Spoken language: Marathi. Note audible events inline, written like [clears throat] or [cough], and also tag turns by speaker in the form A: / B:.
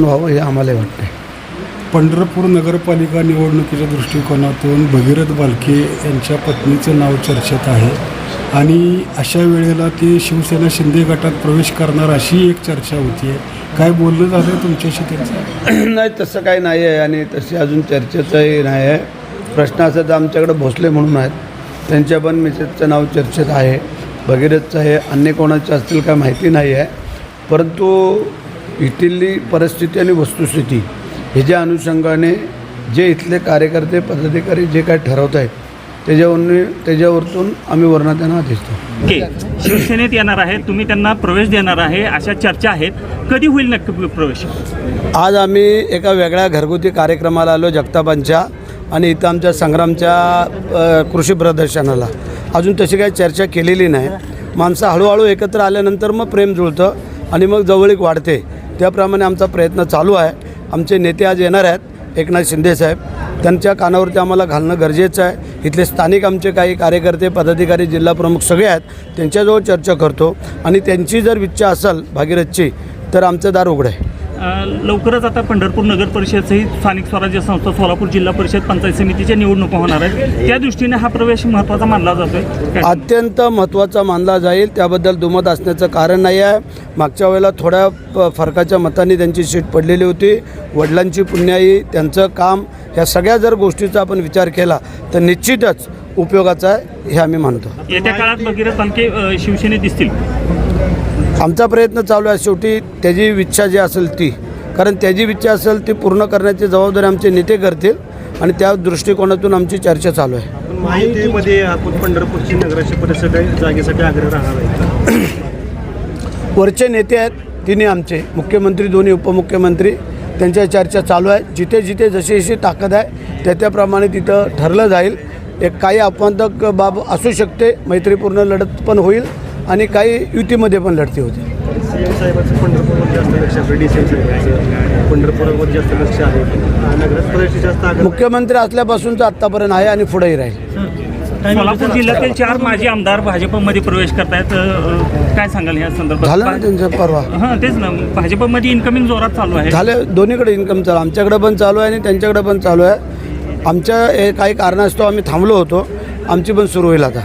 A: व्हावं हे आम्हाला वाटतं
B: पंढरपूर नगरपालिका निवडणुकीच्या दृष्टिकोनातून भगीरथ बालके यांच्या पत्नीचं नाव चर्चेत आहे आणि अशा वेळेला ते शिवसेना शिंदे गटात प्रवेश करणार अशी एक चर्चा होती. काय बोलणं झालं तुमच्याशी त्यांचं [clears throat]
A: नाही तसं काही नाही आहे आणि तशी अजून चर्चेचंही नाही आहे. प्रश्न असा तर आमच्याकडे भोसले म्हणून आहेत. त्यांच्या पण मिसेसचं नाव चर्चेत आहे. भगीरथचं आहे अन्य कोणाचं असतील काय माहिती नाही आहे. परंतु इथली परिस्थिती आणि वस्तुस्थिती ह्याच्या अनुषंगाने जे इथले कार्यकर्ते पदाधिकारी जे काय ठरवत आहेत त्याच्यावरून त्याच्यावरतून आम्ही वर्ण त्यांना आदेश देतो.
C: ओके. शिवसेनेत येणार आहे तुम्ही त्यांना प्रवेश देणार आहे अशा चर्चा आहेत. कधी होईल नक्की प्रवेश?
A: आज आम्ही एका वेगळ्या घरगुती कार्यक्रमाला आलो जगतापांच्या आणि इथं आमच्या संग्रामच्या कृषी प्रदर्शनाला. अजून तशी काही चर्चा केलेली नाही. माणसं हळूहळू एकत्र आल्यानंतर मग प्रेम जुळतं आणि मग जवळीक वाढते. त्याप्रमाणे आमचा प्रयत्न चालू आहे. आमचे नेते आज येणार आहेत एकनाथ शिंदेसाहेब त्यांच्या कानावरती आम्हाला घालणं गरजेचं आहे. इथले स्थानिक आमचे काही कार्यकर्ते पदाधिकारी जिल्हाप्रमुख सगळे आहेत त्यांच्याजवळ चर्चा करतो. आणि त्यांची जर इच्छा असेल भागीरथची तर आमचं दार उघडं आहे.
C: लवकरच आता पंढरपूर नगर परिषद सहित स्थानिक स्वराज्य संस्था सोलापूर जिल्हा परिषद पंचायत समितीच्या निवडणुका होणार आहेत. त्या दृष्टीने हा प्रवेश महत्त्वाचा मानला जातोय?
A: अत्यंत महत्त्वाचा मानला जाईल. त्याबद्दल दुमत असण्याचं कारण नाही आहे. मागच्या वेळेला थोड्या फरकाच्या मतांनी त्यांची सीट पडलेली होती. वडिलांची पुण्याई त्यांचं काम ह्या सगळ्या जर गोष्टीचा आपण विचार केला तर निश्चितच उपयोगाचा आहे हे आम्ही मानतो.
C: येत्या काळात भगीरथ बालके अ, शिवसेनेत दिसतील.
A: आमचा प्रयत्न चालू आहे. शेवटी त्याची इच्छा जी असेल ती. कारण त्याची इच्छा असेल ती पूर्ण करण्याची जबाबदारी आमचे नेते करतील आणि त्या दृष्टिकोनातून आमची चर्चा चालू आहे.
D: माहितीमध्ये आपण पंढरपूरची नगराची परिषद आहे. जागेसाठी आग्रह राहणार आहे. [clears throat]
A: वरचे नेते आहेत. तिन्ही आमचे. मुख्यमंत्री दोन्ही उपमुख्यमंत्री. त्यांच्या चर्चा चालू आहे. जिथे जिथे जशी जशी ताकद आहे त्या त्याप्रमाणे तिथं ठरलं जाईल. एक काही अपवादक बाब असू शकते. मैत्रीपूर्ण लढत पण होईल. आणि काही युतीमध्ये पण लढती होतील
D: सीएम साहेबांचं पंढरपूरवर जास्त लक्ष आहे डी सी एम साहेबांचं पंढरपुरावर जास्त लक्ष आहे. नगरात प्रदेश जास्त आग्रह
A: मुख्यमंत्री असल्यापासूनच आत्तापर्यंत आहे आणि पुढेही राहील.
C: सोलापूर जिल्ह्यातील चार माजी आमदार भाजपमध्ये प्रवेश करतायत अ, काय सांगाल या संदर्भात?
A: झालं ना त्यांचं परवा.
C: हां तेच ना. भाजपमध्ये इन्कमिंग जोरात चालू आहे.
A: झाले दोन्हीकडे इन्कम चालू. आमच्याकडे पण चालू आहे आणि त्यांच्याकडे पण चालू आहे. आमच्या हे काही कारणास्तव आम्ही थांबलो होतो. आमची पण सुरू होईल आता.